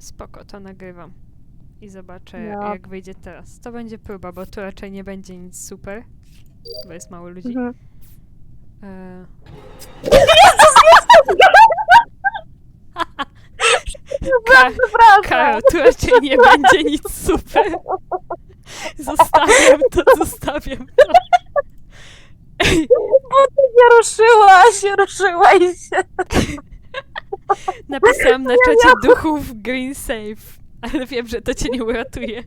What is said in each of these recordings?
Spoko, to nagrywam. I zobaczę, No. jak wyjdzie teraz. To będzie próba, bo tu raczej nie będzie nic super. Bo jest mało ludzi. Mhm. E... Ka-. Karol, tu raczej nie będzie nic super. Zostawiam to, zostawiam to. Ej, Bo ty się ruszyła, się ruszyła i się... napisałam na czacie duchów green save, ale wiem, że to cię nie uratuje.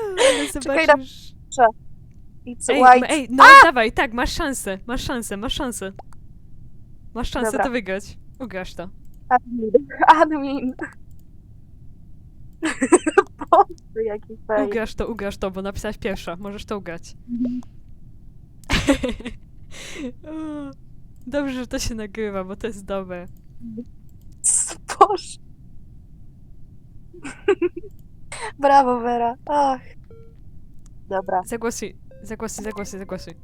Ale Czekaj zobaczysz. It's Ej, white. ej, no dawaj, tak, masz szansę, masz szansę, masz szansę. Masz szansę Dobra. to wygrać. Ugrasz to. Admin. Admin. Boże, jaki fej. Ugrasz to, ugrasz to, bo napisałaś pierwsza. Możesz to ugrać. Dobrze, że to się nagrywa, bo to jest dobre. Boże. Brawo, Vera. Ach. Dobra. Zagłosuj, zagłosuj, zagłosuj, zagłosuj.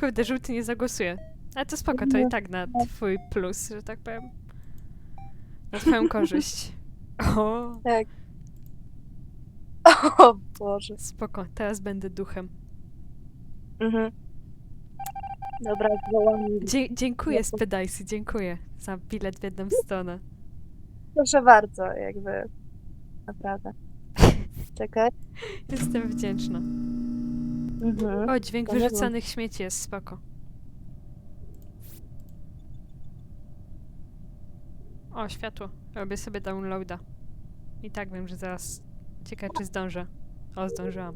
Kurde, żółty nie zagłosuje. Ale to spoko, to i tak na twój plus, że tak powiem. Na twoją korzyść. O, Tak. O Boże. spoko, teraz będę duchem. Mhm. Dobra, zwołam. Dzie- dziękuję, Spedajsy, dziękuję za bilet w jedną stronę. Proszę bardzo, jakby. Naprawdę. Czekaj. Jestem wdzięczna. Mhm. O, dźwięk wyrzucanych śmieci jest spoko. O, światło. Robię sobie downloada. I tak wiem, że zaraz... Ciekawe, czy zdążę. O, zdążyłam.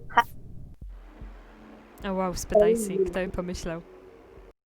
O wow, Spedajcy, kto by pomyślał.